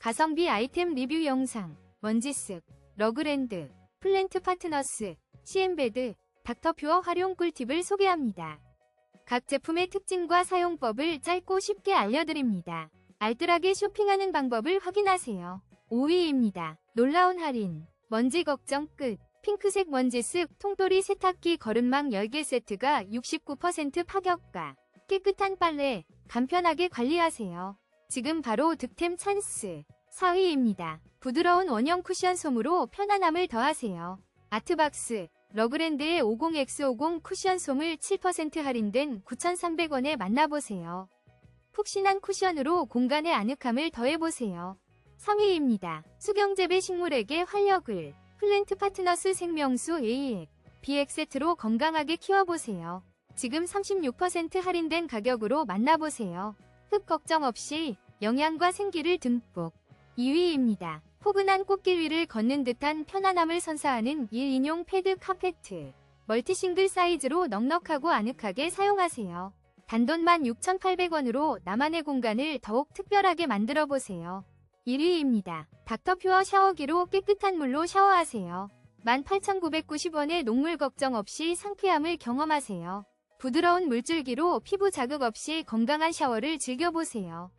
가성비 아이템 리뷰 영상, 먼지쓱, 러그랜드, 플랜트 파트너스, CM베드, 닥터퓨어 활용 꿀팁을 소개합니다. 각 제품의 특징과 사용법을 짧고 쉽게 알려드립니다. 알뜰하게 쇼핑하는 방법을 확인하세요. 5위입니다. 놀라운 할인, 먼지 걱정 끝. 핑크색 먼지 쓱 통돌이 세탁기 거름망 10개 세트가 69% 파격가. 깨끗한 빨래, 간편하게 관리하세요. 지금 바로 득템 찬스. 4위입니다. 부드러운 원형 쿠션 솜으로 편안함을 더하세요. 아트박스, 러그랜드의 50X50 쿠션 솜을 7% 할인된 9,300원에 만나보세요. 푹신한 쿠션으로 공간의 아늑함을 더해보세요. 3위입니다. 수경재배 식물에게 활력을 플랜트 파트너스 생명수 AX, BX 세트로 건강하게 키워보세요. 지금 36% 할인된 가격으로 만나보세요. 흙 걱정 없이 영양과 생기를 듬뿍. 2위입니다. 포근한 꽃길 위를 걷는 듯한 편안함을 선사하는 1인용 패드 카페트. 멀티 싱글 사이즈로 넉넉하고 아늑하게 사용하세요. 단돈만 6,800원으로 나만의 공간을 더욱 특별하게 만들어 보세요. 1위입니다. 닥터퓨어 샤워기로 깨끗한 물로 샤워하세요. 18,990원의 녹물 걱정 없이 상쾌함을 경험하세요. 부드러운 물줄기로 피부 자극 없이 건강한 샤워를 즐겨보세요.